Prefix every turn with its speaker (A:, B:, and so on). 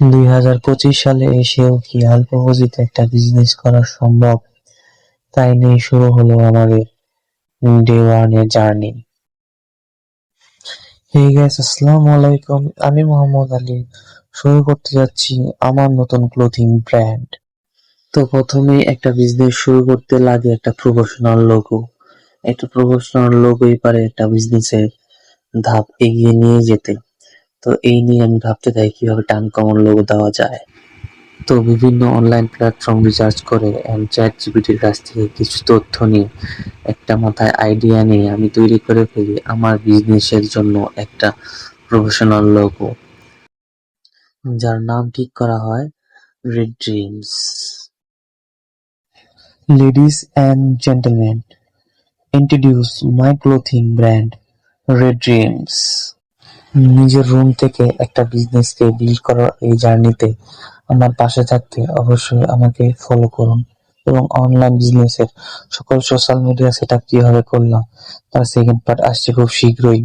A: দুই হাজার পঁচিশ সালে এসেও কি অল্প পুঁজিতে একটা বিজনেস করা সম্ভব? তাই নিয়ে শুরু হলো আমাদের ডে ওয়ানের জার্নি হে গাইস আসসালামু আলাইকুম। আমি মোহাম্মদ আলী। শুরু করতে যাচ্ছি আমার নতুন ক্লোথিং ব্র্যান্ড তো প্রথমেই একটা বিজনেস শুরু করতে লাগে একটা প্রফেশনাল লোগো একটা প্রফেশনাল লোগোই পারে একটা বিজনেসের ধাপ এগিয়ে নিয়ে যেতে। তো এই নিয়ে আমি ভাবতে থাকি কীভাবে টান কমন লোগো দেওয়া যায়। তো বিভিন্ন অনলাইন প্ল্যাটফর্ম রিসার্চ করে অ্যান্ড চ্যাট জিপিটির কাছ থেকে কিছু তথ্য নিয়ে, একটা মাথায় আইডিয়া নিয়ে আমি তৈরি করে ফেলি আমার বিজনেসের জন্য একটা প্রফেশনাল লোগো যার নাম ঠিক করা হয় red dreams ladies and gentleman introduce my clothing brand red dreams নিজের রুম থেকে একটা বিজনেসকে বিল্ড করার এই জার্নিতে আমার পাশে থাকতে অবশ্যই আমাকে ফলো করুন। এবং অনলাইন বিজনেসের সকল সোশ্যাল মিডিয়া সেট আপ কীভাবে করলাম, তার সেকেন্ড পার্ট আসছে খুব শীঘ্রই।